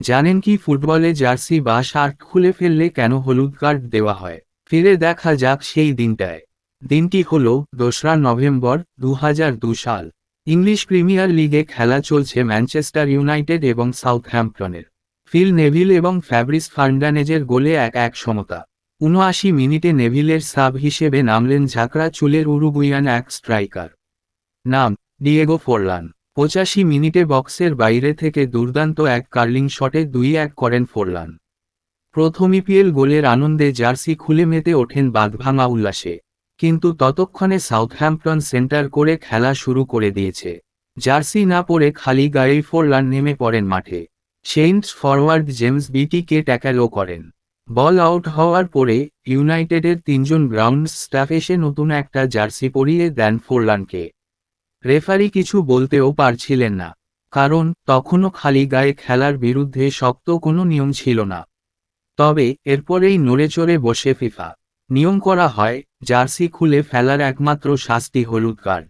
জানেন কি ফুটবলে জার্সি বা শার্ট খুলে ফেললে কেন হলুদ কার্ড দেওয়া হয়? ফিরে দেখা যাক সেই দিনটায়। দিনটি হল দোসরা নভেম্বর দু সাল। ইংলিশ প্রিমিয়ার লিগে খেলা চলছে ম্যানচেস্টার ইউনাইটেড এবং সাউথহ্যাম্পটনের। ফিল নেভিল এবং ফ্যাব্রিস ফার্নান্ডেজের গোলে এক এক সমতা। উনআশি মিনিটে নেভিলের সাব হিসেবে নামলেন ঝাঁকড়া চুলের উরুগুইয়ান এক স্ট্রাইকার। নাম, ডিয়েগো ফোরলান। পঁচাশি মিনিটে বক্সের বাইরে থেকে দুর্দান্ত এক কার্লিং শটে দুই এক করেন ফোরলান। প্রথম ইপিএল গোলের আনন্দে জার্সি খুলে মেতে ওঠেন বাঁধভাঙা উল্লাসে। কিন্তু ততক্ষণে সাউথহ্যাম্পটন সেন্টার করে খেলা শুরু করে দিয়েছে। জার্সি না পরে খালি গায়েই ফোরলান নেমে পড়েন মাঠে। সেইন্টস ফরওয়ার্ড জেমস বিটিকে ট্যাকেলও করেন। বল আউট হওয়ার পরে ইউনাইটেডের তিনজন গ্রাউন্ড স্টাফ এসে নতুন একটা জার্সি পরিয়ে দেন ফোরলানকে। রেফারি কিছু বলতেও পারছিলেন না, কারণ তখনও খালি গায়ে খেলার বিরুদ্ধে শক্ত কোনো নিয়ম ছিল না। তবে এরপরেই নড়েচড়ে বসে ফিফা। নিয়ম করা হয়, জার্সি খুলে ফেলার একমাত্র শাস্তি হলুদ কার্ড।